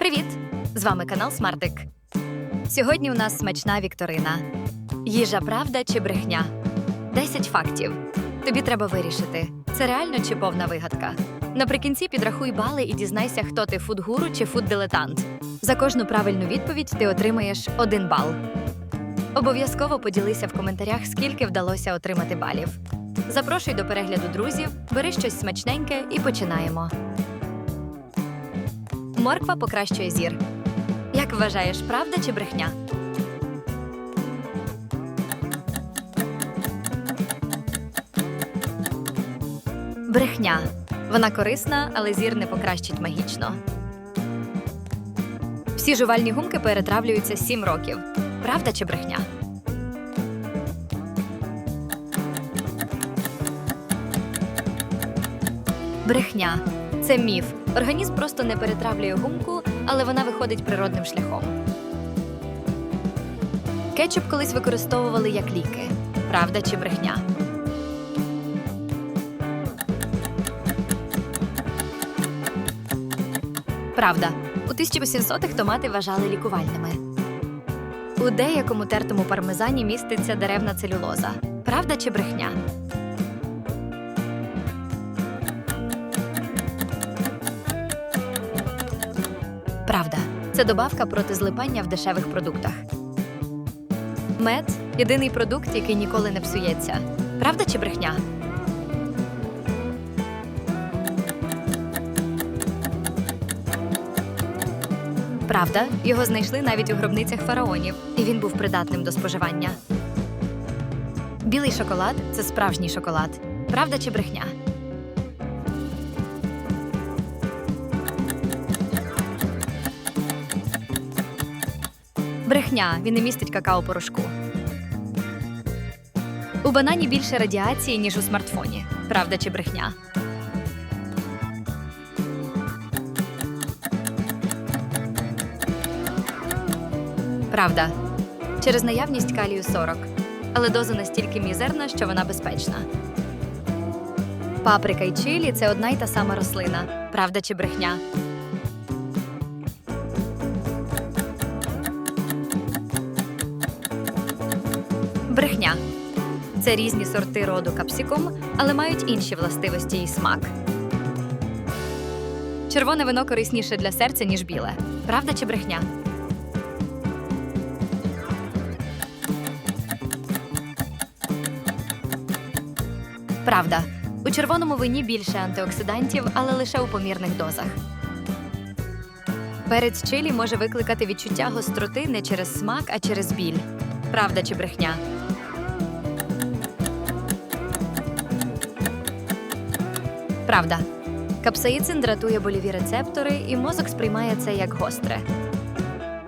Привіт! З вами канал Смартик. Сьогодні у нас смачна вікторина. Їжа правда чи брехня? 10 фактів. Тобі треба вирішити, це реально чи повна вигадка. Наприкінці підрахуй бали і дізнайся, хто ти фудгуру чи фуддилетант. За кожну правильну відповідь ти отримаєш один бал. Обов'язково поділися в коментарях, скільки вдалося отримати балів. Запрошуй до перегляду друзів, бери щось смачненьке і починаємо. Морква покращує зір. Як вважаєш, правда чи брехня? Брехня. Вона корисна, але зір не покращить магічно. Всі жувальні гумки перетравлюються 7 років. Правда чи брехня? Брехня. Це міф. Організм просто не перетравлює гумку, але вона виходить природним шляхом. Кетчуп колись використовували як ліки. Правда чи брехня? Правда. У 1800-х томати вважали лікувальними. У деякому тертому пармезані міститься деревна целюлоза. Правда чи брехня? Правда. Це добавка проти злипання в дешевих продуктах. Мед єдиний продукт, який ніколи не псується. Правда чи брехня? Правда, його знайшли навіть у гробницях фараонів, і він був придатним до споживання. Білий шоколад це справжній шоколад. Правда чи брехня? Брехня він не містить какао-порошку. У банані більше радіації, ніж у смартфоні. Правда чи брехня? Правда. Через наявність калію 40. Але доза настільки мізерна, що вона безпечна. Паприка і чилі це одна й та сама рослина. Правда чи брехня? Брехня. Це різні сорти роду капсикум, але мають інші властивості і смак. Червоне вино корисніше для серця, ніж біле. Правда чи брехня? Правда. У червоному вині більше антиоксидантів, але лише у помірних дозах. Перець чилі може викликати відчуття гостроти не через смак, а через біль. Правда чи брехня? Правда. Капсаїцин дратує больові рецептори, і мозок сприймає це як гостре.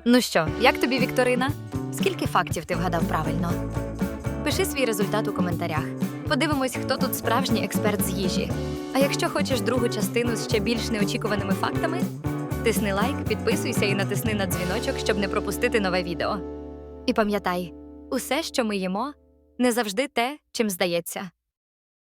Ну що, як тобі Вікторина? Скільки фактів ти вгадав правильно? Пиши свій результат у коментарях. Подивимось, хто тут справжній експерт з їжі. А якщо хочеш другу частину з ще більш неочікуваними фактами, тисни лайк, підписуйся і натисни на дзвіночок, щоб не пропустити нове відео. І пам'ятай, усе, що ми їмо, не завжди те, чим здається.